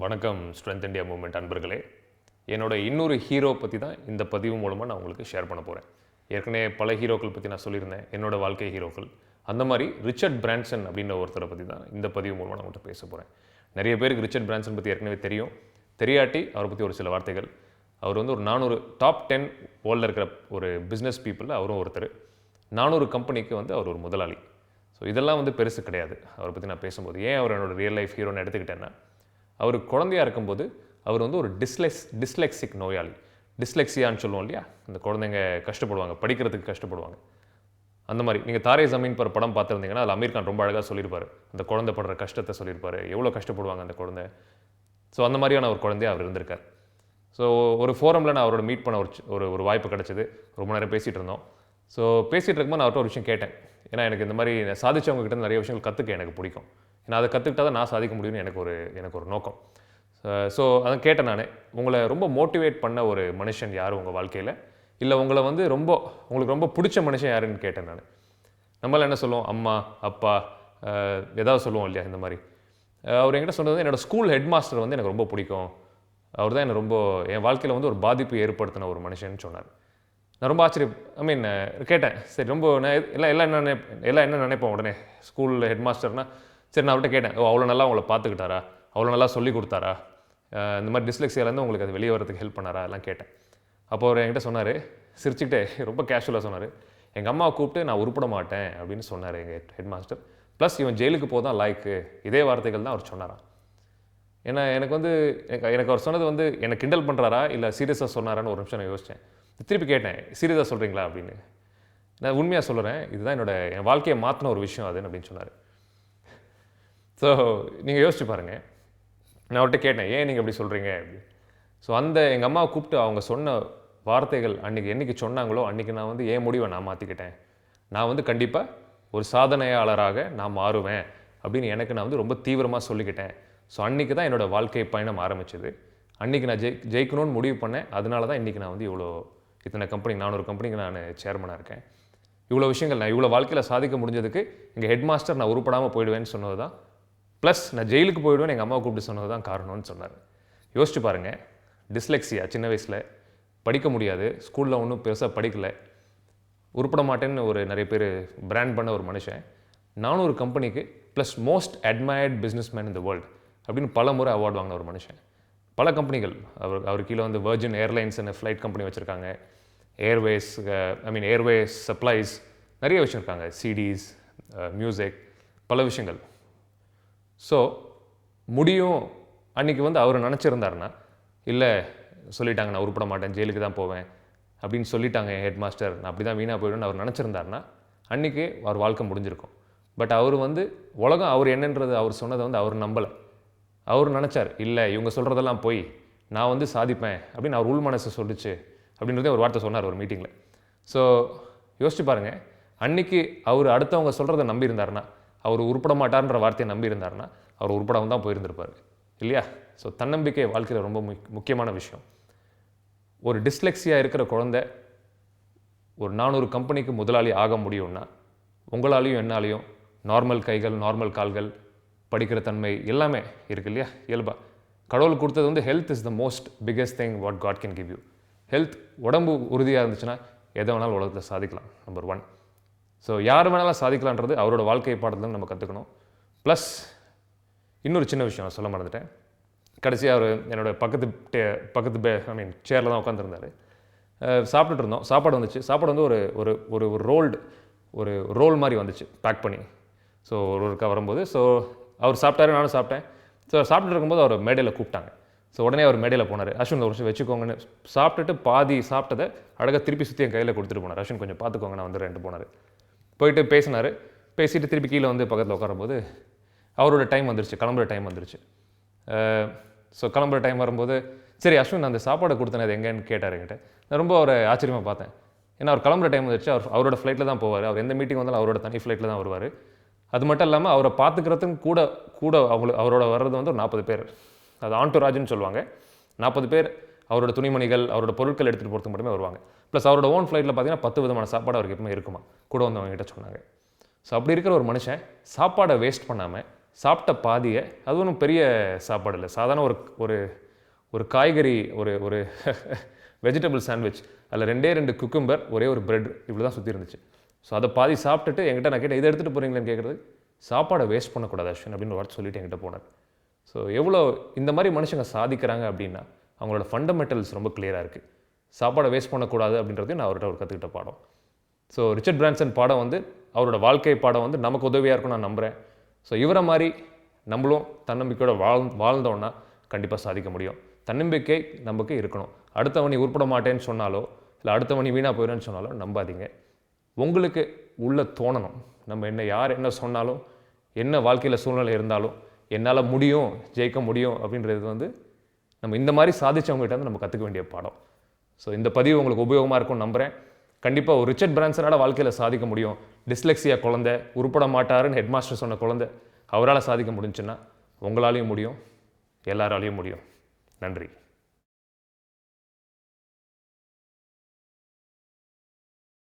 வணக்கம் strength India moment அன்பர்களே. என்னோட இன்னொரு ஹீரோ பற்றி தான் இந்த பதிவு மூலமாக நான் உங்களுக்கு ஷேர் பண்ண போகிறேன் ஏற்கனவே பல ஹீரோக்கள் பற்றி நான் சொல்லியிருந்தேன். என்னோட வாழ்க்கை ஹீரோக்கள் அந்த மாதிரி ரிச்சர்ட் பிரான்சன் அப்படின்ற ஒருத்தரை பற்றி தான் இந்த பதிவு மூலமாக நான் உங்கள்கிட்ட பேச போகிறேன் நிறைய பேருக்கு ரிச்சர்ட் பிரான்சன் பற்றி ஏற்கனவே தெரியும். தெரியாட்டி அவரை பற்றி ஒரு சில வார்த்தைகள். அவர் வந்து ஒரு நானூறு டாப் டென் வேர்ல்டில் இருக்கிற ஒரு பிஸ்னஸ் பீப்புளில் அவரும் ஒருத்தர். நானூறு கம்பெனிக்கு வந்து அவர் ஒரு முதலாளி. ஸோ இதெல்லாம் வந்து பெருசு கிடையாது. அவரை பற்றி நான் பேசும்போது. ஏன் அவர் என்னோடய ரியல் லைஃப் ஹீரோன்னு எடுத்துக்கிட்டேன்னா அவர் குழந்தையா இருக்கும்போது அவர் வந்து ஒரு டிஸ்லெக்ஸ் டிஸ்லெக்சிக் நோயாளி. டிஸ்லெக்ஸியான்னு சொல்லுவோம் இல்லையா? இந்த குழந்தைங்க கஷ்டப்படுவாங்க படிக்கிறதுக்கு கஷ்டப்படுவாங்க. அந்த மாதிரி. நீங்கள் தாரே ஜமீன் பர் படம் பார்த்துருந்தீங்கன்னா அதில் அமீர் கான் ரொம்ப அழகாக சொல்லியிருப்பாரு. அந்த குழந்தை படுற கஷ்டத்தை சொல்லியிருப்பாரு. எவ்வளோ கஷ்டப்படுவாங்க அந்த குழந்தை. ஸோ அந்த மாதிரியான ஒரு குழந்தையா அவர் இருந்திருக்கார். ஸோ ஒரு ஃபோரமில் நான் அவரோட மீட் பண்ண ஒரு ஒரு ஒரு வாய்ப்பு கிடச்சிது. ரொம்ப நேரம் பேசிகிட்டு இருந்தோம். ஸோ பேசிகிட்டு இருக்கும்போது நான் அவர்கிட்ட ஒரு விஷயம் கேட்டேன். ஏன்னா எனக்கு இந்த மாதிரி சாதிச்சவங்க கிட்ட நிறைய விஷயங்கள் கற்றுக்க எனக்கு பிடிக்கும். ஏன்னா அதை கற்றுக்கிட்டா தான் நான் சாதிக்க முடியும்னு எனக்கு ஒரு எனக்கு ஒரு நோக்கம். ஸோ அதை கேட்டேன் நான். உங்களை ரொம்ப மோட்டிவேட் பண்ண ஒரு மனுஷன் யார் உங்கள் வாழ்க்கையில்? இல்லை உங்களை வந்து ரொம்ப உங்களுக்கு ரொம்ப பிடிச்ச மனுஷன் யாருன்னு கேட்டேன் நான். நம்மளால் என்ன சொல்லுவோம்? அம்மா அப்பா ஏதாவது சொல்லுவோம் இல்லையா இந்த மாதிரி. அவர் என்கிட்ட சொன்னது என்னோடய ஸ்கூல் ஹெட் மாஸ்டர் வந்து எனக்கு ரொம்ப பிடிக்கும். அவர் தான் என்னை ரொம்ப என் வாழ்க்கையில் வந்து ஒரு பாதிப்பு ஏற்படுத்தின ஒரு மனுஷன்னு சொன்னார். நான் ரொம்ப ஆச்சரியம் ஐ மீன் கேட்டேன். சரி ரொம்ப நான் எல்லாம் எல்லாம் என்ன நினைப் எல்லாம் என்ன நினைப்போம் உடனே? ஸ்கூலில் ஹெட் மாஸ்டர்னால் சரி நான் அவர்கிட்ட கேட்டேன் ஓ அவ்வளோ நல்லா உங்களை பார்த்துக்கிட்டாரா? அவ்வளோ நல்லா சொல்லி கொடுத்தாரா? இந்த மாதிரி டிஸ்லெக்ஸியாலேருந்து உங்களுக்கு அது வெளியே வரதுக்கு ஹெல்ப் பண்ணாரா? எல்லாம் கேட்டேன். அப்போ அவர் என்கிட்ட சொன்னார் சிரிச்சுக்கிட்டே ரொம்ப கேஷுவலாக சொன்னார். எங்கள் அம்மாவை கூப்பிட்டு நான் உருப்பட மாட்டேன் அப்படின்னு சொன்னார் எங்கள் ஹெட் மாஸ்டர் ப்ளஸ் இவன் ஜெயிலுக்கு போதான் லாய்க்கு இதே வார்த்தைகள் தான் அவர் சொன்னாராம். ஏன்னா எனக்கு வந்து எனக்கு எனக்கு அவர் சொன்னது வந்து எனக்கு கிண்டல் பண்ணுறாரா இல்லை சீரியஸாக சொன்னாரான்னு ஒரு நிமிஷம் நான் யோசித்தேன் திருப்பி கேட்டேன் சீரியஸாக சொல்கிறீங்களா அப்படின்னு. நான் உண்மையாக சொல்கிறேன் இதுதான் என்னோட என் வாழ்க்கையை மாற்றின ஒரு விஷயம் அதுன்னு அப்படின்னு சொன்னார். ஸோ நீங்கள் யோசிச்சு பாருங்கள் நான் அவர்கிட்ட கேட்டேன் ஏன் நீங்கள் அப்படி சொல்கிறீங்க அப்படி. ஸோ அந்த எங்கள் அம்மாவை கூப்பிட்டு அவங்க சொன்ன வார்த்தைகள் அன்றைக்கி என்னைக்கு சொன்னாங்களோ அன்றைக்கி நான் வந்து என் முடிவை நான் மாற்றிக்கிட்டேன் நான் வந்து கண்டிப்பாக ஒரு சாதனையாளராக நான் மாறுவேன் அப்படின்னு எனக்கு நான் வந்து ரொம்ப தீவிரமாக சொல்லிக்கிட்டேன். ஸோ அன்றைக்கி தான் என்னோடய வாழ்க்கை பயணம் ஆரம்பிச்சது. அன்றைக்கி நான் ஜெய் ஜெயிக்கணும்னு முடிவு பண்ணேன். அதனால தான் இன்றைக்கி நான் வந்து இவ்வளோ இத்தனை கம்பெனி நானூறு கம்பெனிக்கு நான் சேர்மனாக இருக்கேன். இவ்வளோ விஷயங்கள் நான் இவ்வளோ வாழ்க்கையில் சாதிக்க முடிஞ்சதுக்கு எங்கள் ஹெட் மாஸ்டர் நான் உருப்படாமல் போயிடுவேன்னு சொன்னது தான் ப்ளஸ் நான் ஜெயிலுக்கு போயிடுவேன் எங்கள் அம்மா கூப்பிட்டு சொன்னது தான் காரணம்னு சொன்னார். யோசிச்சு பாருங்கள் டிஸ்லெக்ஸியா சின்ன வயசில் படிக்க முடியாது. ஸ்கூலில் ஒன்றும் பெருசாக படிக்கலை. உருப்பட மாட்டேன்னு ஒரு நிறைய பேர் பிராண்ட் பண்ண ஒரு மனுஷன். நானும் ஒரு கம்பெனிக்கு plus most admired business man இந்த வேர்ல்டு அப்படின்னு பல முறை அவார்டு வாங்கின ஒரு மனுஷன். பல கம்பெனிகள் அவர் அவர் கீழே வந்து வெர்ஜின் ஏர்லைன்ஸ்னு ஃப்ளைட் கம்பெனி வச்சுருக்காங்க. Airways I mean airways supplies நிறைய வச்சுருக்காங்க. சிடிஸ் மியூசிக் uh, பல விஷயங்கள். ஸோ முடியும். அன்றைக்கி வந்து அவர் நினச்சிருந்தாருன்னா இல்லை சொல்லிட்டாங்க நான் உருப்பட மாட்டேன் ஜெயிலுக்கு தான் போவேன் அப்படின்னு சொல்லிட்டாங்க என் ஹெட் மாஸ்டர் நான் அப்படி தான் வீணாக போயிடும்னு அவர் நினச்சிருந்தாருன்னா அன்றைக்கி அவர் வாழ்க்கை முடிஞ்சிருக்கும். பட் அவர் வந்து உலகம் அவர் என்னன்றது அவர் சொன்னதை வந்து அவர் நம்பலை. அவர் நினச்சார் இல்லை இவங்க சொல்கிறதெல்லாம் போய். நான் வந்து சாதிப்பேன் அப்படின்னு அவர் உள் மனசு சொல்லிச்சு அப்படின்றதே ஒரு வார்த்தை சொன்னார் ஒரு மீட்டிங்கில் ஸோ யோசிச்சு பாருங்கள் அன்றைக்கி அவர் அடுத்தவங்க சொல்கிறத நம்பியிருந்தாருன்னா அவர் உருப்பட மாட்டார்ன்ற வார்த்தையை நம்பியிருந்தாருன்னா அவர் உருப்படாமல் தான் போயிருந்திருப்பார். இல்லையா? ஸோ தன்னம்பிக்கை வாழ்க்கையில் ரொம்ப முக் முக்கியமான விஷயம். ஒரு டிஸ்லெக்ஸியா இருக்கிற குழந்தை ஒரு நானூறு கம்பெனிக்கு முதலாளி ஆக முடியும்னா உங்களாலையும் என்னாலையும் நார்மல் கைகள் நார்மல் கால்கள் படிக்கிற தன்மை எல்லாமே இருக்கு இல்லையா? இயல்பா. கடவுள் கொடுத்தது வந்து health is the most biggest thing what God can give you health உடம்பு உறுதியாக இருந்துச்சுன்னா எதை வேணாலும் உலகத்தில் சாதிக்கலாம் நம்பர் ஒன் ஸோ யார் வேணாலும் சாதிக்கலான்றது அவரோட வாழ்க்கை பாடத்தில் நம்ம கற்றுக்கணும் ப்ளஸ் இன்னொரு சின்ன விஷயம் நான் சொல்ல மறந்துட்டேன். கடைசியாக அவர் என்னோட பக்கத்து டே- பக்கத்து பே ஐ மீன் சேரில் தான் உட்காந்துருந்தாரு சாப்பிட்டுட்டு இருந்தோம். சாப்பாடு வந்துச்சு. சாப்பாடு வந்து ஒரு ஒரு ஒரு ஒரு ரோல்டு ஒரு ரோல் மாதிரி வந்துச்சு. பேக் பண்ணி. ஸோ ஒரு ஒருக்கா வரும்போது ஸோ அவர் சாப்பிட்டாரு நானும் சாப்பிட்டேன். ஸோ சாப்பிட்டுட்டு இருக்கும்போது அவர் மேடையில் கூப்பிட்டாங்க. ஸோ உடனே அவர் மேடையில் போனார். அஸ்வின் ஒரு நிமிஷம் வச்சுக்கோங்கன்னு. சாப்பிட்டுட்டு பாதி சாப்பிட்டதை அழகாக திருப்பி சுற்றி என் கையில் கொடுத்துட்டு போனார். அஸ்வின் கொஞ்சம் பார்த்துக்கோங்க நான் வந்து ரெண்டு போனார். போயிட்டு பேசினார். பேசிட்டு திருப்பி கீழே வந்து பக்கத்தில் உட்காரும்போது அவரோட டைம் வந்துருச்சு. கிளம்புற டைம் வந்துருச்சு. ஸோ கிளம்புற டைம் வரும்போது சரி அஸ்வின் அந்த சாப்பாடை கொடுத்தேன். அது எங்கேன்னு கேட்டார் என்கிட்ட. நான் ரொம்ப அவரை ஆச்சரியமாக பார்த்தேன். ஏன்னா அவர் கிளம்புற டைம் வந்துருச்சு. அவர் அவரோட ஃப்ளைட்டில் தான் போவார். அவர் எந்த மீட்டிங் வந்தாலும் அவரோட தனி ஃப்ளைட்டில் தான் வருவார். அது மட்டும் இல்லாமல் அவரை பார்த்துக்கிறதுக்கு கூட கூட அவங்களுக்கு அவரோட வர்றது வந்து ஒரு நாற்பது பேர். அது ஆண்டோராஜ்னு சொல்லுவாங்க. நாற்பது பேர். அவரோட துணிமணிகள் அவரோட பொருட்கள் எடுத்துகிட்டு போகிறதுக்கு மட்டுமே வருவாங்க. ப்ளஸ் அவரோட ஓன் ஃப்ளைட்டில் பார்த்தீங்கன்னா பத்து விதமான சாப்பாடு அவருக்கு எப்பவுமே இருக்குமா? கூட வந்து அவங்ககிட்ட சொன்னாங்க. ஸோ அப்படி இருக்கிற ஒரு மனுஷன் சாப்பாடை வேஸ்ட் பண்ணாமல் சாப்பிட்ட பாதியை அது ஒன்றும் பெரிய சாப்பாடு இல்லை. சாதாரண ஒரு ஒரு ஒரு காய்கறி ஒரு ஒரு வெஜிடபிள் சாண்ட்விச் அதில் ரெண்டே ரெண்டு குக்கும்பர் ஒரே ஒரு பிரெட் இப்படி தான் சுற்றி இருந்துச்சு. ஸோ அதை பாதி சாப்பிட்டுட்டு என்கிட்ட நான் கேட்டேன் இதை எடுத்துகிட்டு போகிறீங்களேன்னு கேட்குறது சாப்பாடை வேஸ்ட் பண்ணக்கூடாது அஸ்வின் அப்படின்னு வார்த்தை சொல்லிட்டு என்கிட்ட போனார். ஸோ எவ்வளோ இந்த மாதிரி மனுஷங்க சாதிக்கிறாங்க அப்படின்னா அவங்களோட ஃபண்டமெண்டல்ஸ் ரொம்ப கிளியராக இருக்குது சாப்பாடை வேஸ்ட் பண்ணக்கூடாது அப்படின்றதையும் நான் அவர்கிட்ட ஒரு கற்றுக்கிட்ட பாடம். ஸோ ரிச்சர்ட் பிரான்சன் பாடம் வந்து அவரோட வாழ்க்கை பாடம் வந்து நமக்கு உதவியாக இருக்கும் நான் நம்புகிறேன் ஸோ இவரை மாதிரி நம்மளும் தன்னம்பிக்கையோட வாழ் வாழ்ந்தோன்னா கண்டிப்பாக சாதிக்க முடியும். தன்னம்பிக்கை நமக்கு இருக்கணும். அடுத்தவனி உருப்பட மாட்டேன்னு சொன்னாலோ இல்லை அடுத்தவனி வீணாக போயிடுன்னு சொன்னாலோ நம்பாதீங்க. உங்களுக்கு உள்ள தோணணும். நம்ம என்ன யார் என்ன சொன்னாலும் என்ன வாழ்க்கையில் சூழ்நிலை இருந்தாலும் என்னால் முடியும் ஜெயிக்க முடியும் அப்படின்றது வந்து நம்ம இந்த மாதிரி சாதிச்சவங்ககிட்ட இருந்து நம்ம கற்றுக்க வேண்டிய பாடம். ஸோ இந்த பதிவு உங்களுக்கு உபயோகமாக இருக்கும்னு நம்புகிறேன் கண்டிப்பாக ஒரு ரிச்சர்ட் பிரான்சனால் வாழ்க்கையில் சாதிக்க முடியும். டிஸ்லெக்ஸியா குழந்தை உருப்பட மாட்டாருன்னு ஹெட்மாஸ்டர் சொன்ன குழந்தை அவரால் சாதிக்க முடிஞ்சுன்னா உங்களாலையும் முடியும் எல்லாராலையும் முடியும். நன்றி.